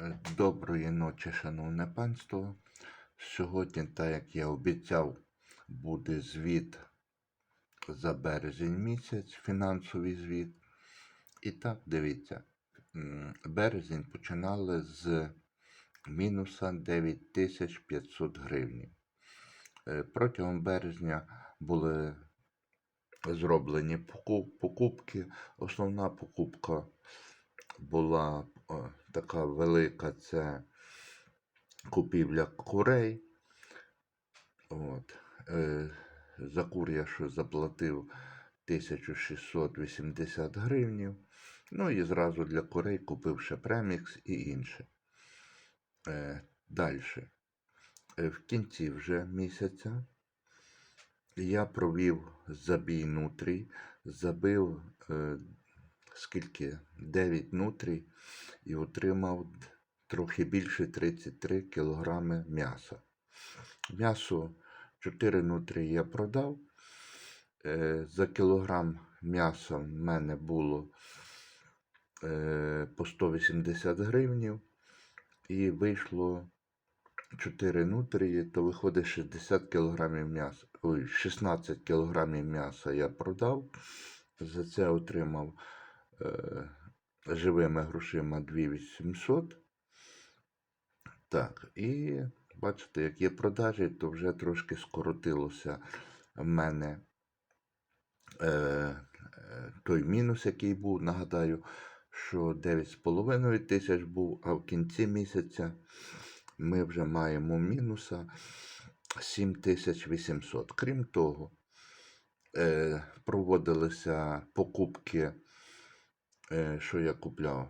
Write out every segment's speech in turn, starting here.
Е, Доброї ночі, шановне панство. Сьогодні, так як я обіцяв, буде звіт за березень місяць, фінансовий звіт. І так, дивіться, березень починали з мінуса 9500 гривень. Протягом березня були зроблені покупки. Основна покупка була така велика це купівля курей. От. Е, за кур я що заплатив 1680 гривнів. Ну і зразу для курей купив ще премікс і інше. Е, Далі. Е, в кінці вже місяця я провів забій нутрій, забив скільки 9 нутрій і отримав трохи більше 33 кілограми м'яса. М'ясо 4 нутрії я продав. Е, За кілограм м'яса в мене було е, по 180 гривнів. І вийшло 4 нутрії, то виходить 60 кілограмів м'яса. Ой, 16 кілограмів м'яса я продав. За це отримав живими грошима 2800. Так, і бачите, як є продажі, то вже трошки скоротилося в мене е, е, той мінус, який був. Нагадаю, що 9,5 тисяч був, а в кінці місяця ми вже маємо мінуса 7800. Крім того, е, проводилися покупки, що я купляв.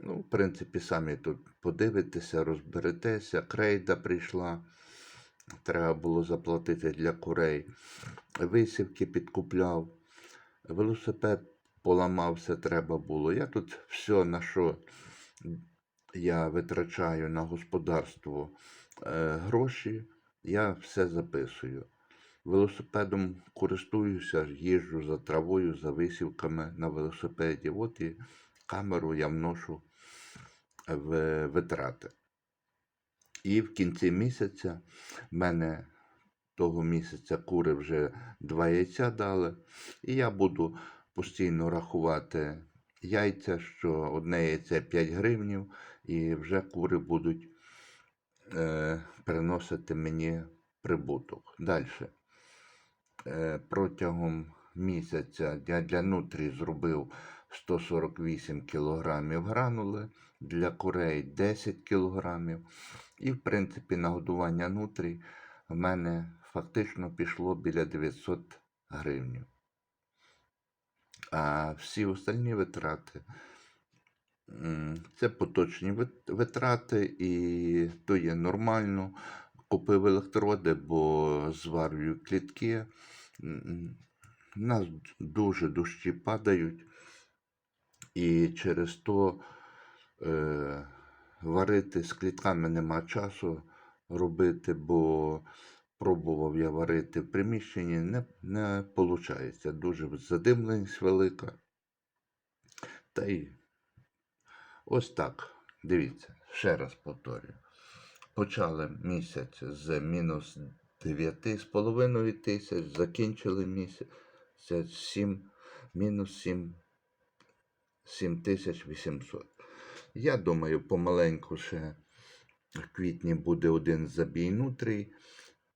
Ну, в принципі, самі тут подивитеся, розберетеся. Крейда прийшла. Треба було заплатити для курей. Висівки підкупляв. Велосипед поламався, треба було. Я тут все, на що я витрачаю на господарство е, гроші, я все записую. Велосипедом користуюся, їжджу за травою, за висівками на велосипеді. От і камеру я вношу в витрати. І в кінці місяця в мене того місяця кури вже два яйця дали. І я буду постійно рахувати яйця, що одне яйце 5 гривнів, і вже кури будуть е, приносити мені прибуток. Далі. Е, протягом місяця я для нутрі зробив 148 кг гранули, для курей 10 кг. І, в принципі, на годування нутрій в мене фактично пішло біля 900 гривень. А всі остальні витрати це поточні витрати, і то є нормально. Купив електроди, бо зварюю клітки. У нас дуже дощі падають, і через то е, варити з клітками нема часу робити, бо пробував я варити в приміщенні, не, не виходить. Дуже задимленість велика. Та й ось так. Дивіться, ще раз повторюю. Почали місяць з мінус 9,5 тисяч, закінчили місяць 7, мінус 7, 7800. Я думаю, помаленьку ще в квітні буде один забій нутрій.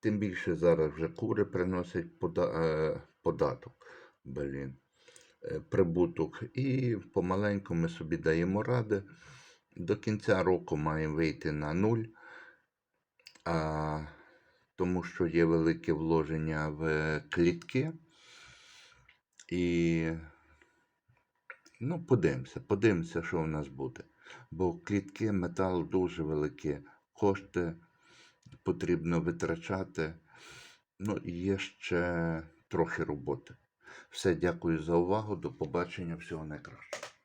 Тим більше зараз вже кури приносять пода- е, податок, блін, е, прибуток. І помаленьку ми собі даємо ради. До кінця року маємо вийти на нуль, а, тому що є велике вложення в клітки. І ну, подивимося, подивимося, що в нас буде. Бо клітки, метал дуже великі, кошти потрібно витрачати. Ну і є ще трохи роботи. Все, дякую за увагу. До побачення, всього найкращого.